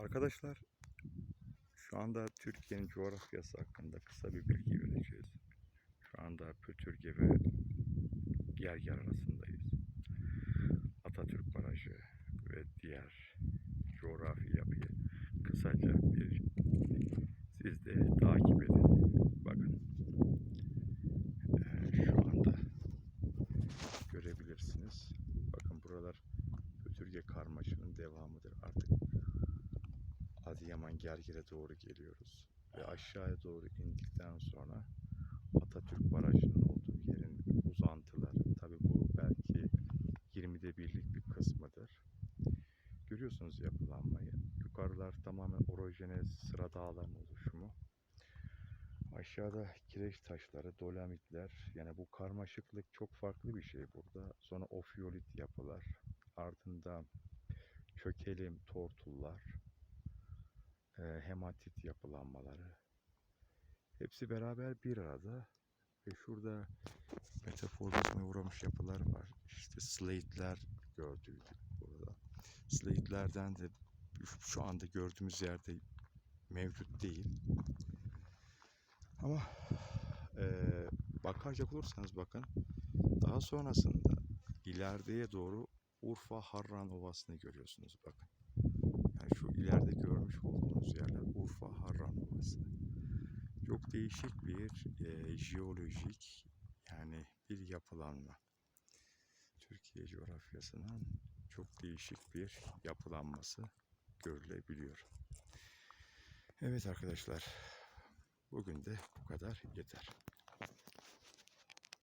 Arkadaşlar şu anda Türkiye'nin coğrafyası hakkında kısa bir bilgi vereceğiz. Şu anda Pötürge ve Gerger arasındayız. Atatürk Barajı ve diğer coğrafi yapıyı kısaca bir siz de takip edin. Bakın eee, şu anda görebilirsiniz. Bakın buralar Pötürge Karmaşı'nın devamıdır. Artık Adıyaman Gerger'e doğru geliyoruz. Ve aşağıya doğru indikten sonra Atatürk Barajı'nın olduğu yerin uzantıları. Tabi bu belki 20'de birlik bir kısmıdır. Görüyorsunuz yapılanmayı. Yukarılar tamamen orojenez sıra dağların oluşumu. Aşağıda kireç taşları, dolomitler. Yani bu karmaşıklık çok farklı bir şey burada. Sonra ofiolit yapılar. Ardında çökelim tortullar hematit yapılanmaları. Hepsi beraber bir arada ve şurada metaformizme uğramış yapılar var. İşte slate'ler gördüydük burada. Slate'lerden de şu anda gördüğümüz yerde mevcut değil. Ama e, bakacak olursanız bakın daha sonrasında ilerideye doğru Urfa Harran Ovası'nı görüyorsunuz bakın. Şu ileride görmüş olduğunuz yerler Urfa Harran Ovası. Çok değişik bir e, jeolojik yani bir yapılanma. Türkiye coğrafyasının çok değişik bir yapılanması görülebiliyor. Evet arkadaşlar bugün de bu kadar yeter.